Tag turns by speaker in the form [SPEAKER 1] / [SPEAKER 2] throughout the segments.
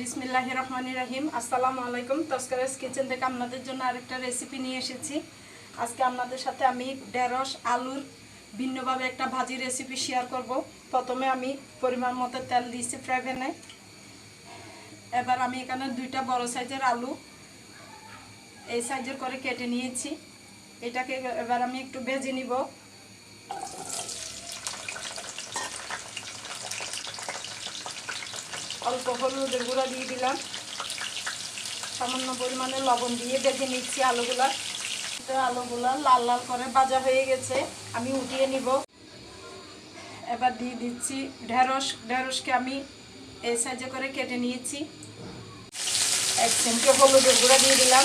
[SPEAKER 1] বিসমিল্লাহ রহমান রাহিম আসসালামু আলাইকুম। তস্করাস কিচেন থেকে আপনাদের জন্য আরেকটা রেসিপি নিয়ে এসেছি। আজকে আপনাদের সাথে আমি ঢেঁড়স, আলুর ভিন্নভাবে একটা ভাজি রেসিপি শেয়ার করব। প্রথমে আমি পরিমাণ মতো তেল দিয়েছি ফ্রাই প্যানে এবার আমি এখানে দুইটা বড় সাইজের আলু এই সাইজের করে কেটে নিয়েছি। এটাকে এবার আমি একটু ভেজে নিব। অল্প হলুদের গুঁড়া দিয়ে দিলাম। সামান্য পরিমাণে লবণ দিয়ে বেজে নিচ্ছি আলুগুলা। আলুগুলা লাল লাল করে ভাজা হয়ে গেছে, আমি উঠিয়ে নিব। এবার দিয়ে দিচ্ছি ঢেঁড়স। ঢেঁড়সকে আমি এই সাইজে করে কেটে নিয়েছি। এক চিমটে হলুদের গুঁড়া দিয়ে দিলাম।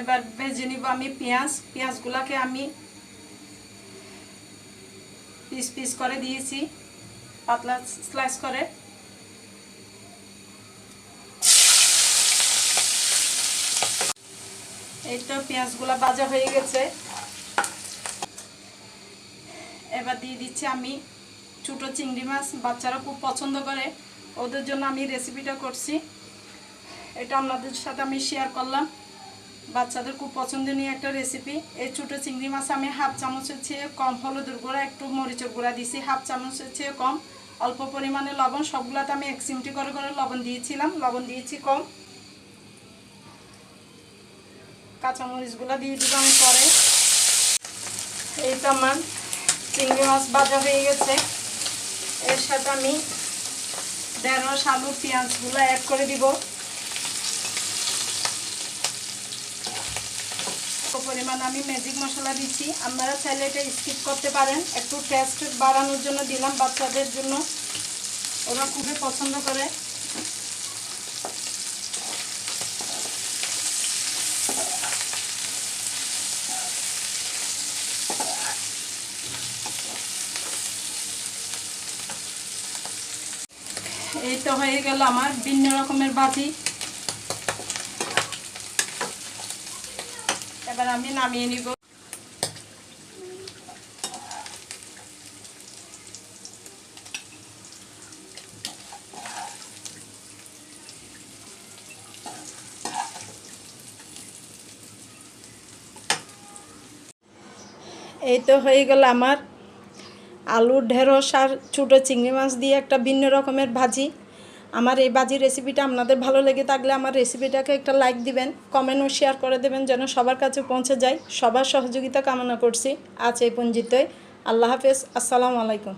[SPEAKER 1] এবার ভেজে নিব আমি পেঁয়াজ। পেঁয়াজগুলাকে আমি পিস পিস করে দিয়েছি। পাতলা স্লাইস করে। এই তো পেঁয়াজগুলো ভাজা হয়ে গেছে। এবার দিয়ে দিচ্ছি আমি ছোটো চিংড়ি মাছ। বাচ্চারা খুব পছন্দ করে। ওদের জন্য আমি রেসিপিটা করছি। এটা আপনাদের সাথে আমি শেয়ার করলাম। বাচ্চাদের খুব পছন্দনীয় একটা রেসিপি এই ছোটো চিংড়ি মাছ আমি হাফ চামচের চেয়ে কম, হলুদের গুঁড়া, একটু মরিচের গুঁড়া দিয়েছি হাফ চামচের চেয়ে কম, অল্প পরিমাণে লবণ। সবগুলোতে আমি এক চিমটি করে করে লবণ দিয়েছিলাম। লবণ দিয়েছি কম। কাঁচামরিচগুলো দিয়ে দিব আমি পরে। এই তো আমার চিংড়ি মাছ ভাজা হয়ে গেছে। এর সাথে আমি ঢেঁড়স আলু, পেঁয়াজগুলো অ্যাড করে দিব। পরিমাণ আমি ম্যাজিক মশলা দিচ্ছি। আপনারা চাইলে এটা স্কিপ করতে পারেন। একটু টেস্ট বাড়ানোর জন্য দিলাম বাচ্চাদের জন্য। ওরা খুবই পছন্দ করে। এই তো হয়ে গেল আমার ভিন্ন রকমের বাটি। এবার আমি নামিয়ে নিব। এই তো হয়ে গেল আমার। আলুর ঢেঁড়স আর ছোটো চিংড়ি মাছ দিয়ে একটা ভিন্ন রকমের ভাজি। আমার এই বাজি রেসিপিটা আপনাদের ভালো লেগে থাকলে আমার রেসিপিটাকে একটা লাইক দিবেন কমেন্ট ও শেয়ার করে দেবেন যেন সবার কাছে পৌঁছে যায়। সবার সহযোগিতা কামনা করছি। আজ এই পঞ্জিতই আল্লাহ হাফেজ। আসসালামু আলাইকুম।